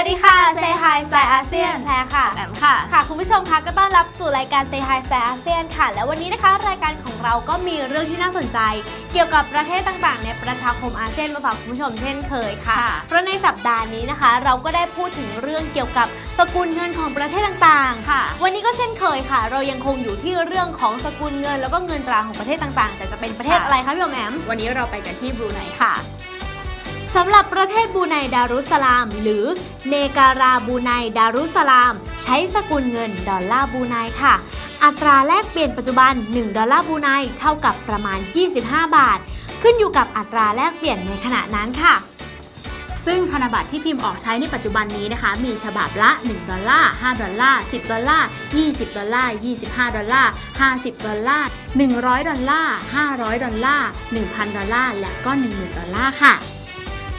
Say Hi สายอาเซียนแท้ค่ะ แอมค่ะ ค่ะ คุณผู้ชมคะก็ต้อนรับสู่รายการ Say Hi สายอาเซียนค่ะ และวันนี้นะคะรายการของเราก็มีเรื่องที่น่าสนใจ เกี่ยวกับประเทศต่างๆ ในประชาคมอาเซียนมาฝากคุณผู้ชมเช่นเคยค่ะค่ะ เพราะในสัปดาห์นี้นะคะ เราก็ได้พูดถึงเรื่องเกี่ยวกับสกุลเงินของประเทศต่างๆ ค่ะ วันนี้ก็เช่นเคยค่ะ เรายังคงอยู่ที่เรื่องของสกุลเงิน แล้วก็เงินตราของประเทศต่างๆ แต่จะเป็นประเทศค่ะอะไรคะพี่อมแอมวันนี้เราไปกันที่บรูไนค่ะ สำหรับประเทศบูไนดารุสลาม หรือเนการาบูไนดารุสลาม ใช้สกุลเงินดอลลาร์บูไนค่ะ อัตราแลกเปลี่ยนปัจจุบัน 1 ดอลลาร์บูไนเท่ากับประมาณ 25 บาท ขึ้นอยู่กับอัตราแลกเปลี่ยนในขณะนั้นค่ะซึ่งธนบัตรที่พิมพ์ออกใช้ในปัจจุบันนี้นะคะ มีฉบับละ 1 ดอลลาร์ 5 ดอลลาร์ 10 ดอลลาร์ 20 ดอลลาร์ 25 ดอลลาร์ 50 ดอลลาร์ 100 ดอลลาร์ 500 ดอลลาร์ 1,000 ดอลลาร์ และก็ 10,000 ดอลลาร์ค่ะ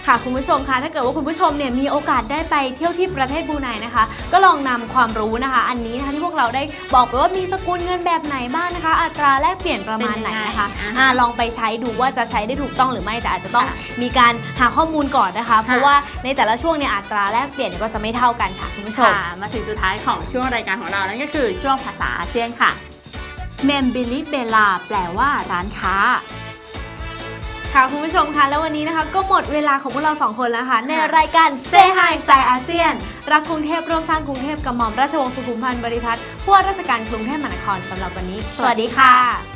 ค่ะคุณผู้ชมคะถ้าเกิดว่าคุณผู้ชมเนี่ยมีโอกาสได้ไปเที่ยวที่ประเทศบรูไนนะคะ ก็ลองนำความรู้นะคะ อันนี้นะคะที่พวกเราได้บอกไปว่ามีสกุลเงินแบบไหนบ้างนะคะ อัตราแลกเปลี่ยนประมาณไหนนะคะเป็นยังไงอ่าลองไปใช้ดูว่าจะใช้ได้ถูกต้องหรือไม่แต่อาจจะต้องค่ะมีการหาข้อมูลก่อนนะคะ เพราะว่าในแต่ละช่วงเนี่ยอัตราแลกเปลี่ยนเนี่ยก็จะไม่เท่ากันค่ะคุณผู้ชมค่ะมาถึงสุดท้ายของช่วงรายการของเรานั่นก็คือช่วงภาษาอาเซียนค่ะเมมบิลิเบลาแปลว่าร้านค้า ค่ะคุณผู้ชมคะแล้ววันนี้นะคะ ก็หมดเวลาของพวกเราสองคนแล้วค่ะ ในรายการ Say Hi สายอาเซียน รักกรุงเทพร่วมสร้างกรุงเทพกับหม่อมราชวงศ์สุขุมพันธ์บริพัตรผู้ว่าราชการกรุงเทพมหานครสำหรับวันนี้ สวัสดีค่ะ